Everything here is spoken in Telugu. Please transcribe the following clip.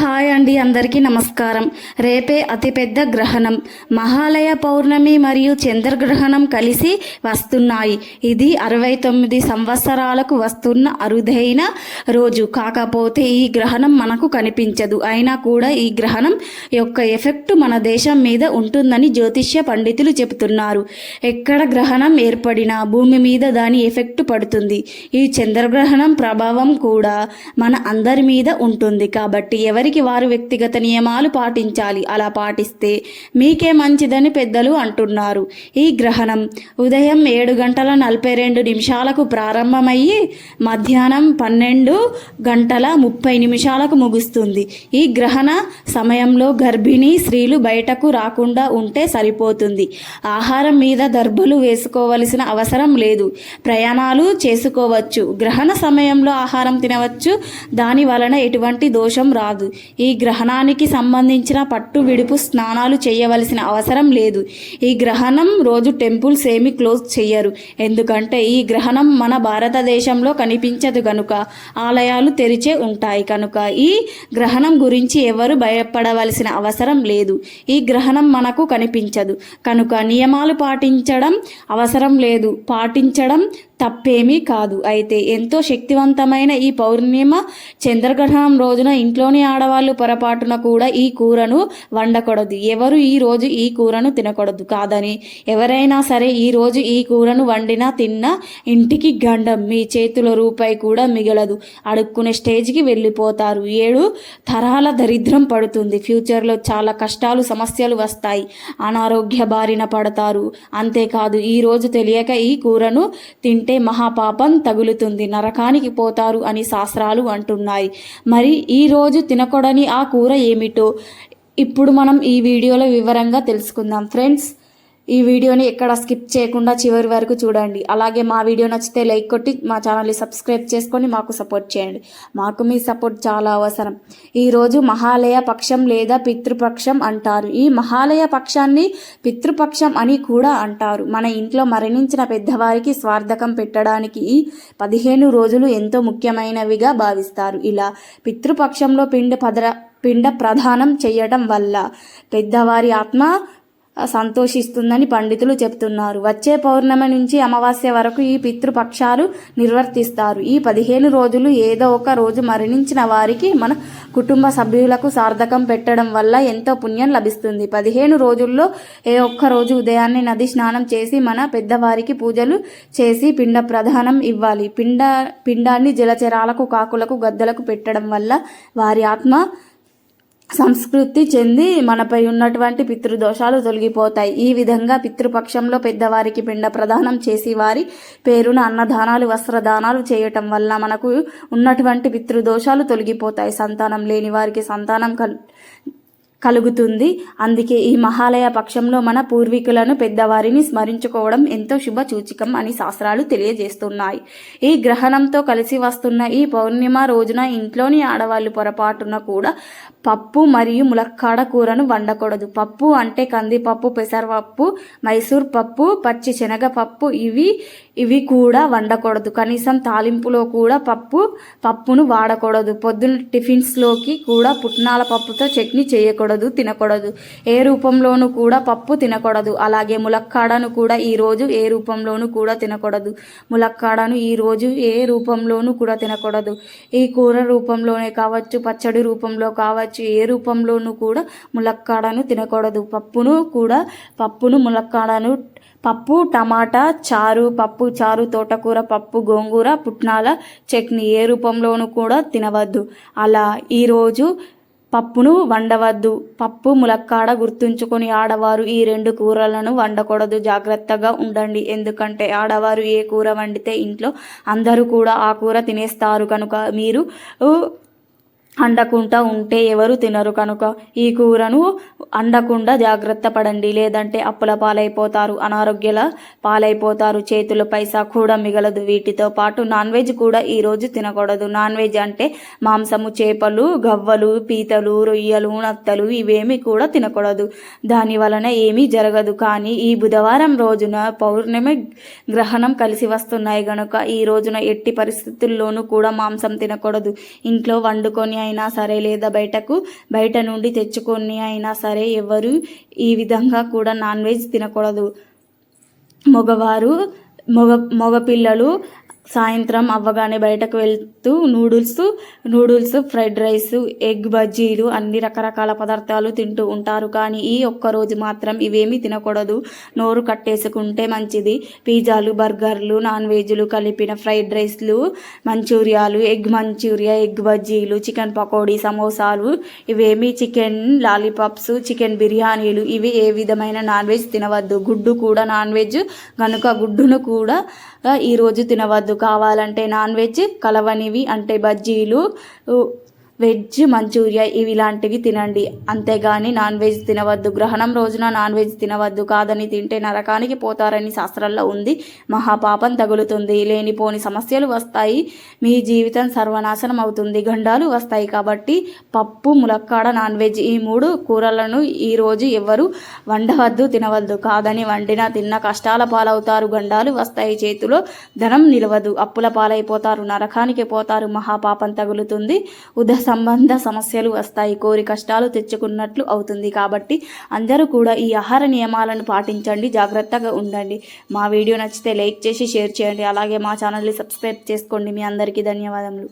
హాయ్ అండి అందరికీ నమస్కారం. రేపే అతిపెద్ద గ్రహణం. మహాలయ పౌర్ణమి మరియు చంద్రగ్రహణం కలిసి వస్తున్నాయి. ఇది అరవై తొమ్మిది సంవత్సరాలకు వస్తున్న అరుదైన రోజు. కాకపోతే ఈ గ్రహణం మనకు కనిపించదు. అయినా కూడా ఈ గ్రహణం యొక్క ఎఫెక్ట్ మన దేశం మీద ఉంటుందని జ్యోతిష్య పండితులు చెబుతున్నారు. ఎక్కడ గ్రహణం ఏర్పడినా భూమి మీద దాని ఎఫెక్ట్ పడుతుంది. ఈ చంద్రగ్రహణం ప్రభావం కూడా మన అందరి మీద ఉంటుంది. కాబట్టి ఎవరి ఎవరికి వారు వ్యక్తిగత నియమాలు పాటించాలి. అలా పాటిస్తే మీకే మంచిదని పెద్దలు అంటున్నారు. ఈ గ్రహణం ఉదయం ఏడు గంటల నలభై రెండు నిమిషాలకు ప్రారంభమయ్యి మధ్యాహ్నం పన్నెండు గంటల ముప్పై నిమిషాలకు ముగుస్తుంది. ఈ గ్రహణ సమయంలో గర్భిణీ స్త్రీలు బయటకు రాకుండా ఉంటే సరిపోతుంది. ఆహారం మీద దర్భలు వేసుకోవలసిన అవసరం లేదు. ప్రయాణాలు చేసుకోవచ్చు. గ్రహణ సమయంలో ఆహారం తినవచ్చు. దాని వలన ఎటువంటి దోషం రాదు. ఈ గ్రహణానికి సంబంధించిన పట్టు విడుపు స్నానాలు చేయవలసిన అవసరం లేదు. ఈ గ్రహణం రోజు టెంపుల్స్ ఏమి క్లోజ్ చేయరు ఎందుకంటే ఈ గ్రహణం మన భారతదేశంలో కనిపించదు కనుక ఆలయాలు తెరిచే ఉంటాయి. కనుక ఈ గ్రహణం గురించి ఎవరు భయపడవలసిన అవసరం లేదు. ఈ గ్రహణం మనకు కనిపించదు. కనుక నియమాలు పాటించడం అవసరం లేదు. పాటించడం తప్పేమీ కాదు. అయితే ఎంతో శక్తివంతమైన ఈ పౌర్ణిమ చంద్రగ్రహణం రోజున ఇంట్లోని ఆడవాళ్ళు పొరపాటున కూడా ఈ కూరను వండకూడదు. ఎవరు ఈ రోజు ఈ కూరను తినకూడదు కాదని. ఎవరైనా సరే ఈ రోజు ఈ కూరను వండినా తిన్నా ఇంటికి గండం మీ చేతుల రూపాయి కూడా మిగలదు. అడుక్కునే స్టేజ్కి వెళ్ళిపోతారు. ఏడు తరాల దరిద్రం పడుతుంది. ఫ్యూచర్లో చాలా కష్టాలు సమస్యలు వస్తాయి. అనారోగ్య బారిన పడతారు. అంతేకాదు ఈ రోజు తెలియక ఈ కూరను తింటే మహాపాపం తగులుతుంది నరకానికి పోతారు అని శాస్త్రాలు అంటున్నాయి. మరి ఈరోజు తినకూడని ఆ కూర ఏమిటో ఇప్పుడు మనం ఈ వీడియోలో వివరంగా తెలుసుకుందాం. ఫ్రెండ్స్ ఈ వీడియోని ఎక్కడ స్కిప్ చేయకుండా చివరి వరకు చూడండి. అలాగే మా వీడియో నచ్చితే లైక్ కొట్టి మా ఛానల్ని సబ్స్క్రైబ్ చేసుకొని మాకు సపోర్ట్ చేయండి. మాకు మీ సపోర్ట్ చాలా అవసరం. ఈరోజు మహాలయ పక్షం లేదా పితృపక్షం అంటారు. ఈ మహాలయ పక్షాన్ని పితృపక్షం అని కూడా అంటారు. మన ఇంట్లో మరణించిన పెద్దవారికి స్వార్థకం పెట్టడానికి ఈ పదిహేను రోజులు ఎంతో ముఖ్యమైనవిగా భావిస్తారు. ఇలా పితృపక్షంలో పిండ పదర పిండ ప్రదానం చేయడం వల్ల పెద్దవారి ఆత్మ సంతోషిస్తుందని పండితులు చెప్తున్నారు. వచ్చే పౌర్ణమి నుంచి అమావాస్య వరకు ఈ పితృపక్షాలు నిర్వర్తిస్తారు. ఈ పదిహేను రోజులు ఏదో ఒక రోజు మరణించిన వారికి మన కుటుంబ సభ్యులకు సార్థకం పెట్టడం వల్ల ఎంతో పుణ్యం లభిస్తుంది. పదిహేను రోజుల్లో ఏ ఒక్క రోజు ఉదయాన్నే నది స్నానం చేసి మన పెద్దవారికి పూజలు చేసి పిండ ప్రధానం ఇవ్వాలి. పిండ పిండాన్ని జలచరాలకు కాకులకు గద్దలకు పెట్టడం వల్ల వారి ఆత్మ సంస్కృతి చెంది మనపై ఉన్నటువంటి పితృదోషాలు తొలగిపోతాయి. ఈ విధంగా పితృపక్షంలో పెద్దవారికి పిండ ప్రదానం చేసి వారి పేరున అన్నదానాలు వస్త్రదానాలు చేయటం వల్ల మనకు ఉన్నటువంటి పితృదోషాలు తొలగిపోతాయి. సంతానం లేని వారికి సంతానం కల్ కలుగుతుంది. అందుకే ఈ మహాలయ పక్షంలో మన పూర్వీకులను పెద్దవారిని స్మరించుకోవడం ఎంతో శుభ సూచికం అని శాస్త్రాలు తెలియజేస్తున్నాయి. ఈ గ్రహణంతో కలిసి వస్తున్న ఈ పౌర్ణిమ రోజున ఇంట్లోని ఆడవాళ్ళు పొరపాటున కూడా పప్పు మరియు ములక్కాడ కూరను వండకూడదు. పప్పు అంటే కందిపప్పు పెసరపప్పు మైసూర్ పప్పు పచ్చి శనగపప్పు ఇవి ఇవి కూడా వండకూడదు. కనీసం తాలింపులో కూడా పప్పు పప్పును వాడకూడదు. పొద్దున టిఫిన్స్లోకి కూడా పుట్నాల పప్పుతో చట్నీ చేయకూడదు తినకూడదు. ఏ రూపంలోనూ కూడా పప్పు తినకూడదు. అలాగే ములక్కాడను కూడా ఈరోజు ఏ రూపంలోనూ కూడా తినకూడదు. ములక్కాడను ఈ రోజు ఏ రూపంలోనూ కూడా తినకూడదు. ఈ కూర రూపంలోనే కావచ్చు పచ్చడి రూపంలో కావచ్చు ఏ రూపంలోనూ కూడా ములక్కాడను తినకూడదు. పప్పును కూడా పప్పును ములక్కాడను పప్పు టమాటా చారు పప్పు చారు తోటకూర పప్పు గోంగూర పుట్నాల చట్నీ ఏ రూపంలోనూ కూడా తినవద్దు. అలా ఈరోజు పప్పును వండవద్దు. పప్పు ములక్కాడ గుర్తుంచుకొని ఆడవారు ఈ రెండు కూరలను వండకూడదు. జాగ్రత్తగా ఉండండి. ఎందుకంటే ఆడవారు ఏ కూర వండితే ఇంట్లో అందరూ కూడా ఆ కూర తినేస్తారు. కనుక మీరు అండకుండా ఉంటే ఎవరు తినరు. కనుక ఈ కూరను అండకుండా జాగ్రత్త పడండి. లేదంటే అప్పుల పాలైపోతారు. అనారోగ్యాల పాలైపోతారు. చేతుల పైసా కూడా మిగలదు. వీటితో పాటు నాన్ వెజ్ కూడా ఈరోజు తినకూడదు. నాన్ వెజ్ అంటే మాంసము చేపలు గవ్వలు పీతలు రొయ్యలు నత్తలు ఇవేమి కూడా తినకూడదు. దాని వలన ఏమీ జరగదు. కానీ ఈ బుధవారం రోజున పౌర్ణమి గ్రహణం కలిసి వస్తున్నాయి. గనుక ఈ రోజున ఎట్టి పరిస్థితుల్లోనూ కూడా మాంసం తినకూడదు. ఇంట్లో వండుకొని అయినా సరే లేదా బయటకు బయట నుండి తెచ్చుకొని అయినా సరే ఎవరు ఈ విధంగా కూడా నాన్ వెజ్ తినకూడదు. మగవారు మగ మగపిల్లలు సాయంత్రం అవ్వగానే బయటకు వెళ్తూ noodles noodles fried rice egg బజ్జీలు అన్ని రకరకాల పదార్థాలు తింటూ ఉంటారు. కానీ ఈ ఒక్క రోజు మాత్రం ఇవేమీ తినకూడదు. నోరు కట్టేసుకుంటే మంచిది. పిజ్జాలు బర్గర్లు నాన్ వెజ్లు కలిపిన ఫ్రైడ్ రైస్లు మంచూరియాలు ఎగ్ మంచూరియా ఎగ్ బజ్జీలు చికెన్ పకోడీ సమోసాలు ఇవేమీ చికెన్ లాలీపాప్స్ చికెన్ బిర్యానీలు ఇవి ఏ విధమైన నాన్ వెజ్ తినవద్దు. గుడ్డు కూడా నాన్ వెజ్. కనుక గుడ్డును కూడా ఈరోజు తినవద్దు. కావాలంటే నాన్ వెజ్ కలవనివి అంటే బజ్జీలు వెజ్ మంచూరియా ఇవి ఇలాంటివి తినండి. అంతేగాని నాన్ వెజ్ తినవద్దు. గ్రహణం రోజున నాన్ వెజ్ తినవద్దు. కాదని తింటే నరకానికి పోతారని శాస్త్రంలో ఉంది. మహాపాపం తగులుతుంది. లేనిపోని సమస్యలు వస్తాయి. మీ జీవితం సర్వనాశనం అవుతుంది. గండాలు వస్తాయి కాబట్టి పప్పు ములక్కాడ నాన్ వెజ్ ఈ మూడు కూరలను ఈరోజు ఎవరు వండవద్దు తినవద్దు. కాదని వండినా తిన్న కష్టాల పాలవుతారు. గండాలు వస్తాయి. చేతిలో ధనం నిలవదు. అప్పుల పాలైపోతారు. నరకానికి పోతారు. మహాపాపం తగులుతుంది. ఉదయ సంబంధ సమస్యలు వస్తాయి. కోరి కష్టాలు తెచ్చుకున్నట్లు అవుతుంది కాబట్టి అందరూ కూడా ఈ ఆహార నియమాలను పాటించండి. జాగ్రత్తగా ఉండండి. మా వీడియో నచ్చితే లైక్ చేసి షేర్ చేయండి. అలాగే మా ఛానల్ని సబ్స్క్రైబ్ చేసుకోండి. మీ అందరికీ ధన్యవాదములు.